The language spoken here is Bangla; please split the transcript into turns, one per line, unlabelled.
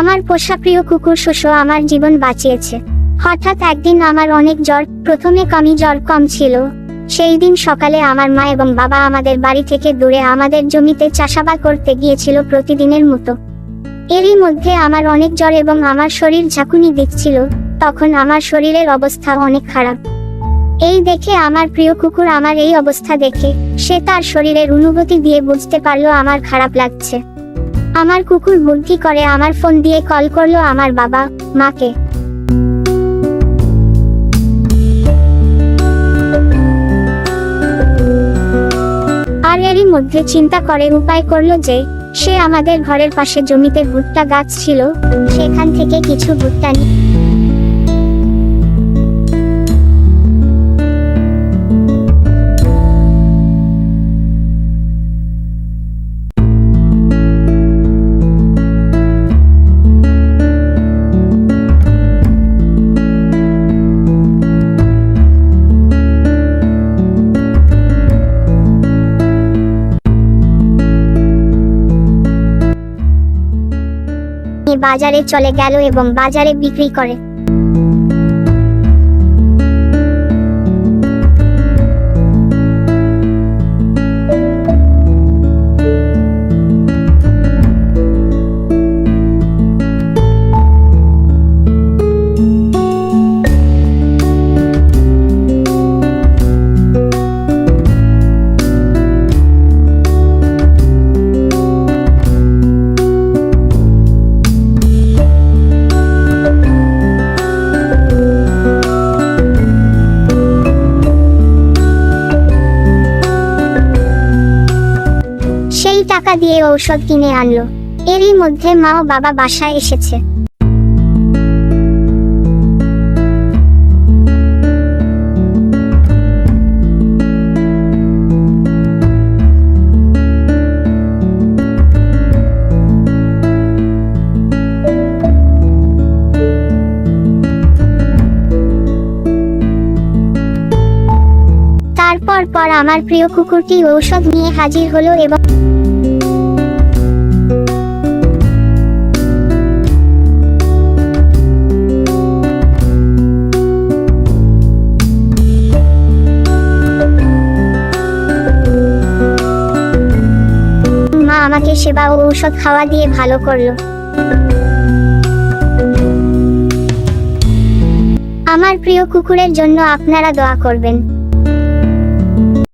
আমার পোষা প্রিয় কুকুর শোষো আমার জীবন বাঁচিয়েছে। হঠাৎ একদিন আমার অনেক জ্বর, প্রথমে কমই জ্বর কম ছিল। সেই দিন সকালে আমার মা এবং বাবা আমাদের বাড়ি থেকে দূরে আমাদের জমিতে চাষাবাদ করতে গিয়েছিল প্রতিদিনের মতো। এরই মধ্যে আমার অনেক জ্বর এবং আমার শরীর ঝাঁকুনি দিচ্ছিল, তখন আমার শরীরের অবস্থা অনেক খারাপ। এই দেখে আমার প্রিয় কুকুর আমার এই অবস্থা দেখে, সে তার শরীরের অনুভূতি দিয়ে বুঝতে পারল আমার খারাপ লাগছে। আমার কুকুর বুদ্ধি করে আমার ফোন দিয়ে কল করল আমার বাবা, মাকে। আর এরই মধ্যে চিন্তা করে উপায় করল যে, সে আমাদের ঘরের পাশে জমিতে ভুট্টা গাছ ছিল, সেখান থেকে কিছু ভুট্টা নিয়ে বাজারে চলে গেল এবং বাজারে বিক্রি করে। সেই টাকা দিয়ে ঔষধ কিনে আনলো। এরই মধ্যে মা ও বাবা বাসায় এসেছে। তারপর পর আমার প্রিয় কুকুরটি ঔষধ নিয়ে হাজির হলো এবং আমাকে সেবা ও ঔষধ খাওয়া দিয়ে ভালো করল। আমার প্রিয় কুকুরের জন্য আপনারা দোয়া করবেন।